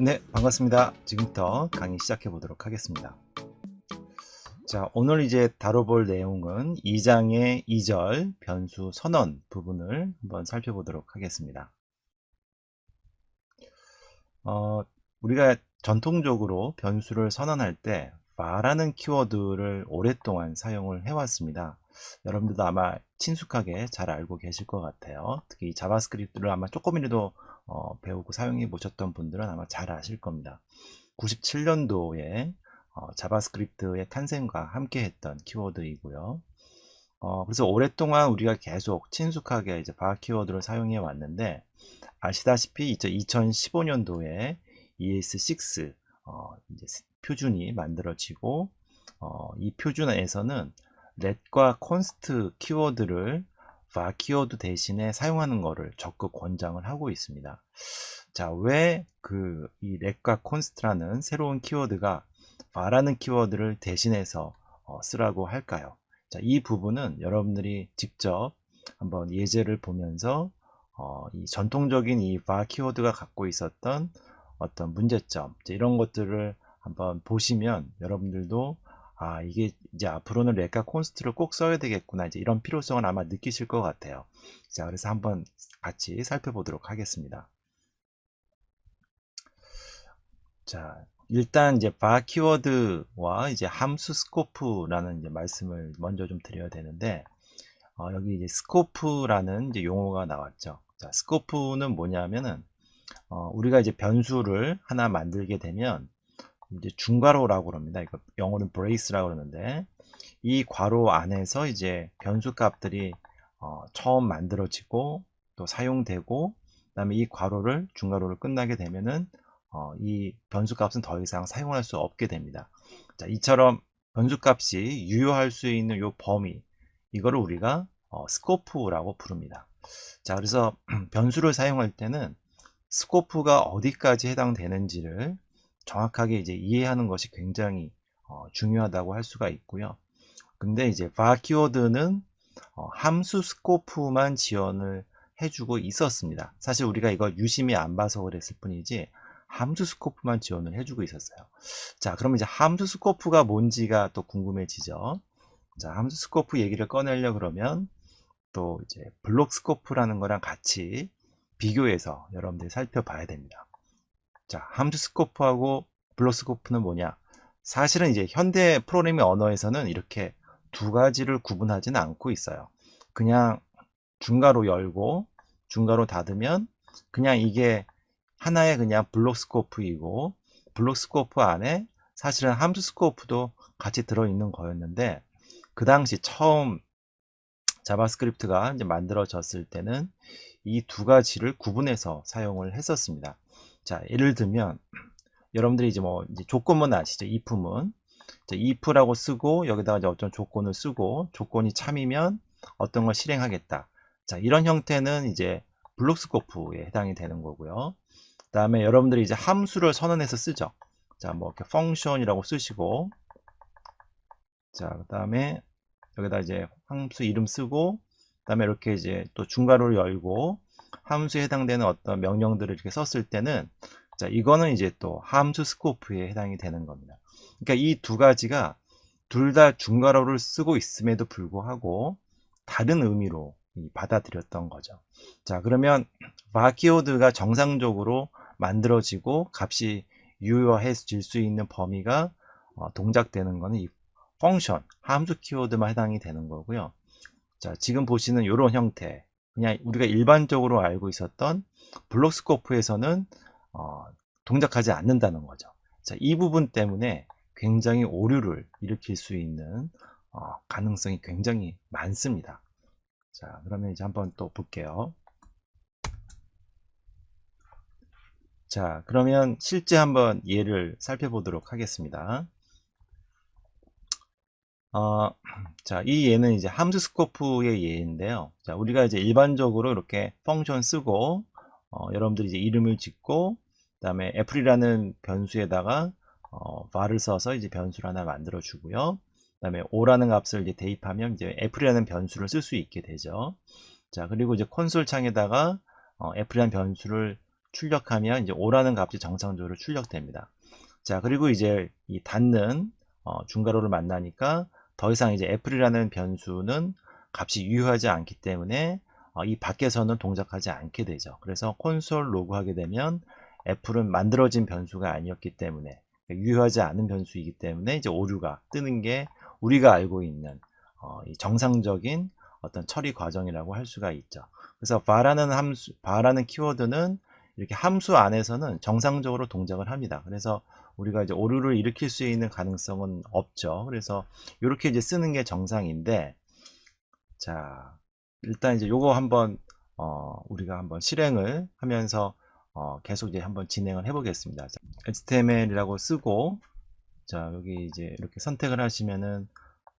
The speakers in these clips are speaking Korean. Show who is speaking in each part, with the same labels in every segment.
Speaker 1: 네, 반갑습니다. 지금부터 강의 시작해 보도록 하겠습니다. 자, 오늘 이제 다뤄볼 내용은 2장의 2절 변수 선언 부분을 한번 살펴보도록 하겠습니다. 어, 우리가 전통적으로 변수를 선언할 때 var라는 키워드를 오랫동안 사용을 해왔습니다. 여러분들도 아마 친숙하게 잘 알고 계실 것 같아요. 특히 자바스크립트를 아마 조금이라도 어, 배우고 사용해 보셨던 분들은 아마 잘 아실 겁니다. 97년도에 어, 자바스크립트의 탄생과 함께 했던 키워드이고요. 어, 그래서 오랫동안 우리가 계속 친숙하게 이제 바 키워드를 사용해 왔는데 아시다시피 이제 2015년도에 ES6 어, 표준이 만들어지고 어, 이 표준에서는 let과 const 키워드를 var 키워드 대신에 사용하는 것을 적극 권장을 하고 있습니다. 자, 왜 그이 let과 const라는 새로운 키워드가 var라는 키워드를 대신해서 어, 쓰라고 할까요? 자, 이 부분은 여러분들이 직접 한번 예제를 보면서 어, 이 전통적인 이 var 키워드가 갖고 있었던 어떤 문제점 이런 것들을 한번 보시면 여러분들도 아 이게 이제 앞으로는 레카 콘스트를 꼭 써야 되겠구나. 이제 이런 필요성을 아마 느끼실 것 같아요. 자 그래서 한번 같이 살펴보도록 하겠습니다. 자 일단 이제 바 키워드와 이제 함수 스코프라는 이제 말씀을 먼저 좀 드려야 되는데 어, 여기 이제 스코프라는 이제 용어가 나왔죠. 자 스코프는 뭐냐면은 어, 우리가 이제 변수를 하나 만들게 되면 이제 중괄호라고 그럽니다. 이거 영어는 brace라고 그러는데 이 괄호 안에서 이제 변수 값들이 어, 처음 만들어지고 또 사용되고 그다음에 이 괄호를 중괄호를 끝나게 되면은 어, 이 변수 값은 더 이상 사용할 수 없게 됩니다. 자, 이처럼 변수 값이 유효할 수 있는 요 범위 이거를 우리가 어, 스코프라고 부릅니다. 자, 그래서 변수를 사용할 때는 스코프가 어디까지 해당되는지를 정확하게 이제 이해하는 것이 굉장히 어, 중요하다고 할 수가 있고요. 근데 이제 var 키워드는 어, 함수 스코프만 지원을 해주고 있었습니다. 사실 우리가 이걸 유심히 안 봐서 그랬을 뿐이지 함수 스코프만 지원을 해주고 있었어요. 자, 그럼 이제 함수 스코프가 뭔지가 또 궁금해지죠. 자, 함수 스코프 얘기를 꺼내려 그러면 또 이제 블록 스코프라는 거랑 같이 비교해서 여러분들이 살펴봐야 됩니다. 자, 함수 스코프하고 블록 스코프는 뭐냐? 사실은 이제 현대 프로그래밍 언어에서는 이렇게 두 가지를 구분하지는 않고 있어요. 그냥 중괄호 열고 중괄호 닫으면 그냥 이게 하나의 그냥 블록 스코프이고 블록 스코프 안에 사실은 함수 스코프도 같이 들어있는 거였는데 그 당시 처음 자바스크립트가 이제 만들어졌을 때는 이 두 가지를 구분해서 사용을 했었습니다. 자, 예를 들면 여러분들이 이제 뭐 이제 조건문 아시죠? if문. if라고 쓰고 여기다가 이제 어떤 조건을 쓰고 조건이 참이면 어떤 걸 실행하겠다. 자, 이런 형태는 이제 블록 스코프에 해당이 되는 거고요. 그 다음에 여러분들이 이제 함수를 선언해서 쓰죠. 자, 뭐 이렇게 펑션이라고 쓰시고 자, 그 다음에 여기다 이제 함수 이름 쓰고 그다음에 이렇게 이제 또 중괄호를 열고 함수에 해당되는 어떤 명령들을 이렇게 썼을 때는 자 이거는 이제 또 함수 스코프에 해당이 되는 겁니다. 그러니까 이 두 가지가 둘 다 중괄호를 쓰고 있음에도 불구하고 다른 의미로 받아들였던 거죠. 자 그러면 바키워드가 정상적으로 만들어지고 값이 유효해질 수 있는 범위가 어, 동작되는 것은 이 펑션, 함수 키워드만 해당이 되는 거고요. 자, 지금 보시는 이런 형태. 그냥 우리가 일반적으로 알고 있었던 블록스코프에서는 어, 동작하지 않는다는 거죠. 자, 이 부분 때문에 굉장히 오류를 일으킬 수 있는 어, 가능성이 굉장히 많습니다. 자, 그러면 이제 한번 또 볼게요. 자, 그러면 실제 한번 예를 살펴보도록 하겠습니다. 어, 자, 이 예는 이제 함수 스코프의 예인데요. 자, 우리가 이제 일반적으로 이렇게 펑션 쓰고, 어, 여러분들이 이제 이름을 짓고, 그 다음에 애플이라는 변수에다가, 어, var을 써서 이제 변수를 하나 만들어 주고요. 그 다음에 o라는 값을 이제 대입하면 이제 애플이라는 변수를 쓸 수 있게 되죠. 자, 그리고 이제 콘솔 창에다가, 어, 애플이라는 변수를 출력하면 이제 O라는 값이 정상적으로 출력됩니다. 자, 그리고 이제 이 닫는 어, 중괄호를 만나니까 더 이상 이제 애플이라는 변수는 값이 유효하지 않기 때문에 어, 이 밖에서는 동작하지 않게 되죠. 그래서 콘솔 로그하게 되면 애플은 만들어진 변수가 아니었기 때문에 유효하지 않은 변수이기 때문에 이제 오류가 뜨는 게 우리가 알고 있는 어, 이 정상적인 어떤 처리 과정이라고 할 수가 있죠. 그래서 var라는 함수, var라는 키워드는 이렇게 함수 안에서는 정상적으로 동작을 합니다. 그래서 우리가 이제 오류를 일으킬 수 있는 가능성은 없죠. 그래서 이렇게 이제 쓰는 게 정상인데, 자, 일단 이제 요거 한번, 어, 우리가 한번 실행을 하면서, 어, 계속 이제 한번 진행을 해 보겠습니다. HTML이라고 쓰고, 자, 여기 이제 이렇게 선택을 하시면은,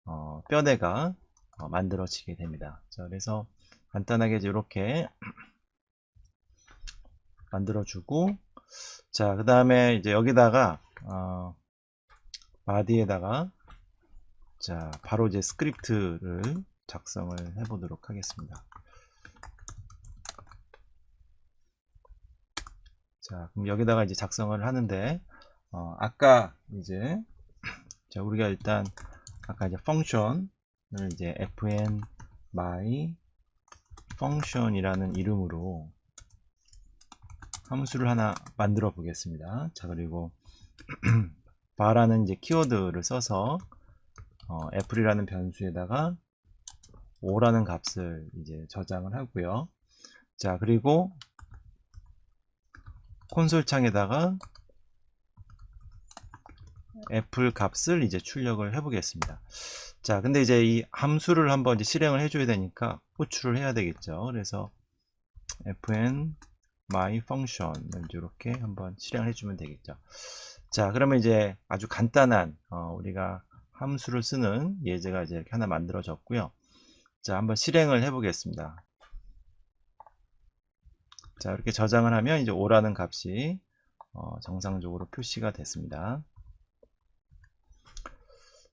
Speaker 1: 어, 뼈대가 어, 만들어지게 됩니다. 자, 그래서 간단하게 이제 이렇게 만들어주고, 자, 그 다음에 이제 여기다가, 어, 바디에다가, 자, 바로 이제 스크립트를 작성을 해 보도록 하겠습니다. 자, 그럼 여기다가 이제 작성을 하는데, 어, 아까 이제, 자, 우리가 일단, 아까 이제 function을 이제 fn my function이라는 이름으로 함수를 하나 만들어 보겠습니다. 자, 그리고 var라는 이제 키워드를 써서 어, 애플이라는 변수에다가 5라는 값을 이제 저장을 하고요. 자, 그리고 콘솔 창에다가 애플 값을 이제 출력을 해 보겠습니다. 자, 근데 이제 이 함수를 한번 이제 실행을 해줘야 되니까 호출을 해야 되겠죠. 그래서 fn my function을 이렇게 한번 실행을 해주면 되겠죠. 자, 그러면 이제 아주 간단한 어, 우리가 함수를 쓰는 예제가 이제 하나 만들어졌고요. 자, 한번 실행을 해 보겠습니다. 자, 이렇게 저장을 하면 이제 5라는 값이 어, 정상적으로 표시가 됐습니다.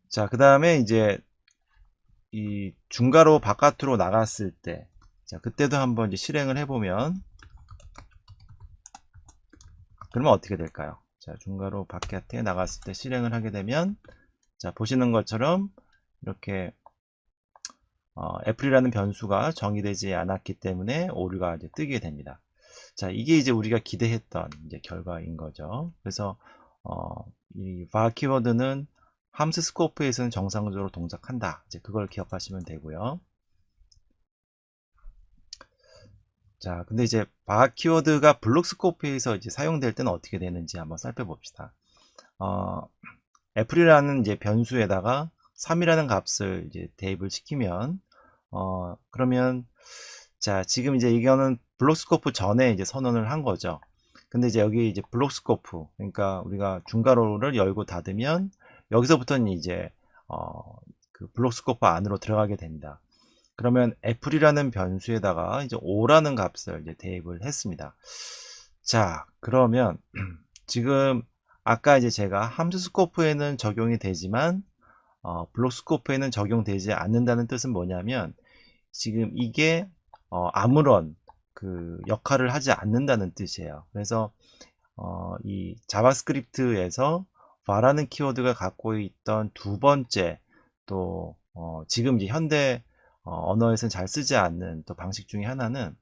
Speaker 1: 자, 그 다음에 이제 이 중괄호 바깥으로 나갔을 때, 자, 그때도 한번 이제 실행을 해보면, 그러면 어떻게 될까요? 자, 중괄호 바깥에 나갔을 때 실행을 하게 되면, 자, 보시는 것처럼 이렇게 어, 애플이라는 변수가 정의되지 않았기 때문에 오류가 이제 뜨게 됩니다. 자, 이게 이제 우리가 기대했던 이제 결과인 거죠. 그래서 어, 이 var 키워드는 함수 스코프에서는 정상적으로 동작한다. 이제 그걸 기억하시면 되고요. 자, 근데 이제 var 키워드가 블록 스코프에서 이제 사용될 때는 어떻게 되는지 한번 살펴봅시다. 어, 애플이라는 이제 변수에다가 3이라는 값을 이제 대입을 시키면 어, 그러면 자, 지금 이제 이거는 블록스코프 전에 이제 선언을 한 거죠. 근데 이제 여기 이제 블록스코프, 그러니까 우리가 중괄호를 열고 닫으면 여기서부터는 이제 어, 그 블록스코프 안으로 들어가게 됩니다. 그러면 애플이라는 변수에다가 이제 5라는 값을 이제 대입을 했습니다. 자, 그러면 지금 아까 이제 제가 함수 스코프에는 적용이 되지만 어, 블록 스코프에는 적용되지 않는다는 뜻은 뭐냐면 지금 이게 어, 아무런 그 역할을 하지 않는다는 뜻이에요. 그래서 어, 이 자바스크립트에서 var라는 키워드가 갖고 있던 두 번째 또 어, 지금 이제 현대 어, 언어에서는 잘 쓰지 않는 또 방식 중에 하나는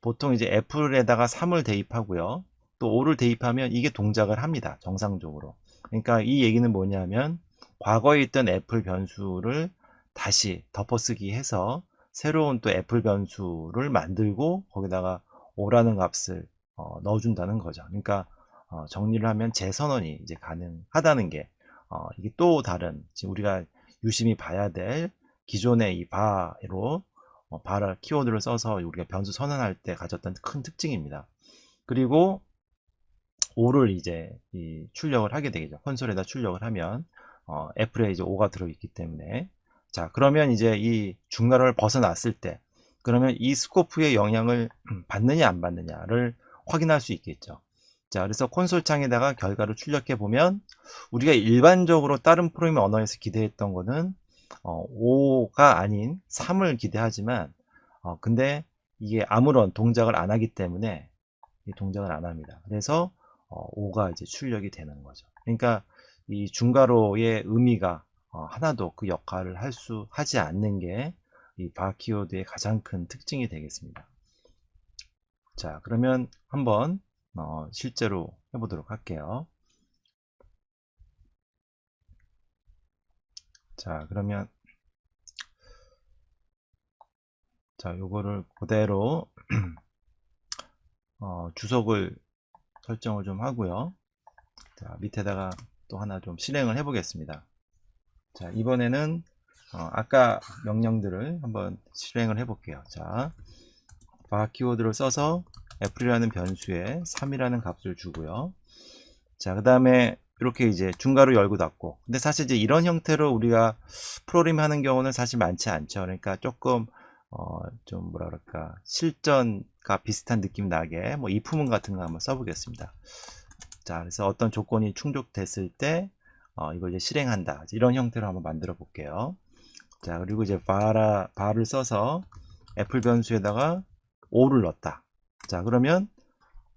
Speaker 1: 보통 이제 애플에다가 3을 대입하고요. 또 5를 대입하면 이게 동작을 합니다. 정상적으로. 그러니까 이 얘기는 뭐냐면 과거에 있던 애플 변수를 다시 덮어쓰기 해서 새로운 또 애플 변수를 만들고 거기다가 5라는 값을 어, 넣어준다는 거죠. 그러니까 어, 정리를 하면 재선언이 이제 가능하다는 게 어, 이게 또 다른 지금 우리가 유심히 봐야 될 기존의 이 바로 어, 바를 키워드를 써서 우리가 변수 선언할 때 가졌던 큰 특징입니다. 그리고 5를 이제 출력을 하게 되겠죠. 콘솔에다 출력을 하면 어, 애플에 이제 5가 들어있기 때문에 자 그러면 이제 이 중괄호를 벗어났을 때 그러면 이 스코프의 영향을 받느냐 안 받느냐를 확인할 수 있겠죠. 자, 그래서 콘솔 창에다가 결과를 출력해 보면 우리가 일반적으로 다른 프로그래밍 언어에서 기대했던 거는 어, 5가 아닌 3을 기대하지만 어, 근데 이게 아무런 동작을 안 하기 때문에 이 동작을 안 합니다. 그래서 어, 5가 이제 출력이 되는 거죠. 그러니까 이 중괄호의 의미가 어, 하나도 그 역할을 할 수 하지 않는 게 이 바키워드의 가장 큰 특징이 되겠습니다. 자, 그러면 한번 어, 실제로 해보도록 할게요. 자, 그러면 자, 요거를 그대로 어, 주석을 설정을 좀 하고요. 자, 밑에다가 또 하나 좀 실행을 해 보겠습니다. 자, 이번에는 어, 아까 명령들을 한번 실행을 해 볼게요. 자, 바 키워드를 써서 애플이라는 변수에 3이라는 값을 주고요. 자, 그 다음에 이렇게 이제 중괄호 열고 닫고. 근데 사실 이제 이런 형태로 우리가 프로그램 하는 경우는 사실 많지 않죠. 그러니까 조금 어, 좀 뭐라 그럴까 실전과 비슷한 느낌 나게 뭐 이프문 같은 거 한번 써보겠습니다. 자, 그래서 어떤 조건이 충족됐을 때 어, 이걸 이제 실행한다. 이런 형태로 한번 만들어 볼게요. 자, 그리고 이제 바라 바를 써서 애플 변수에다가 5를 넣었다. 자, 그러면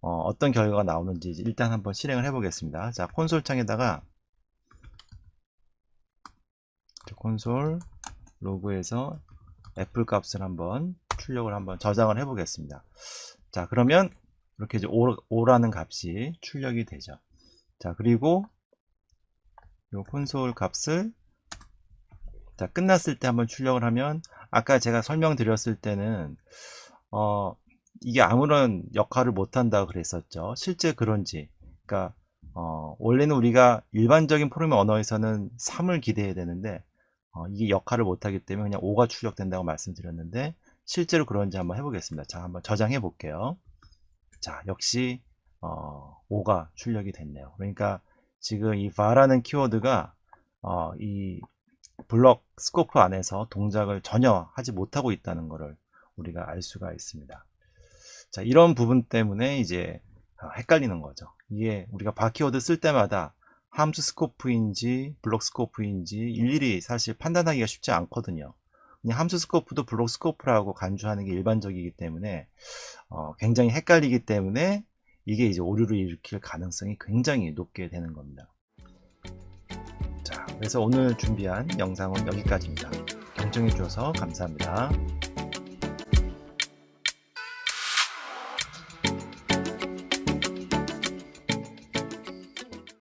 Speaker 1: 어, 떤 결과가 나오는지 일단 한번 실행을 해 보겠습니다. 자, 콘솔 창에다가 자, 콘솔 로그에서 애플 값을 한번 출력을 한번 저장을 해 보겠습니다. 자, 그러면 이렇게 이제 5, 라는 값이 출력이 되죠. 자, 그리고 요 콘솔 값을 자, 끝났을 때 한번 출력을 하면 아까 제가 설명드렸을 때는 어, 이게 아무런 역할을 못 한다고 그랬었죠. 실제 그런지. 그러니까 어, 원래는 우리가 일반적인 프로그래밍 언어에서는 3을 기대해야 되는데 어, 이게 역할을 못하기 때문에 그냥 5가 출력된다고 말씀드렸는데 실제로 그런지 한번 해보겠습니다. 자, 한번 저장해 볼게요. 자, 역시 어, 5가 출력이 됐네요. 그러니까 지금 이 var라는 키워드가 어, 이 블럭 스코프 안에서 동작을 전혀 하지 못하고 있다는 것을 우리가 알 수가 있습니다. 자, 이런 부분 때문에 이제 어, 헷갈리는 거죠. 이게 우리가 바키워드 쓸 때마다 함수 스코프인지 블록 스코프인지 일일이 사실 판단하기가 쉽지 않거든요. 그냥 함수 스코프도 블록 스코프라고 간주하는 게 일반적이기 때문에 어, 굉장히 헷갈리기 때문에 이게 이제 오류를 일으킬 가능성이 굉장히 높게 되는 겁니다. 자, 그래서 오늘 준비한 영상은 여기까지입니다. 경청해 주셔서 감사합니다.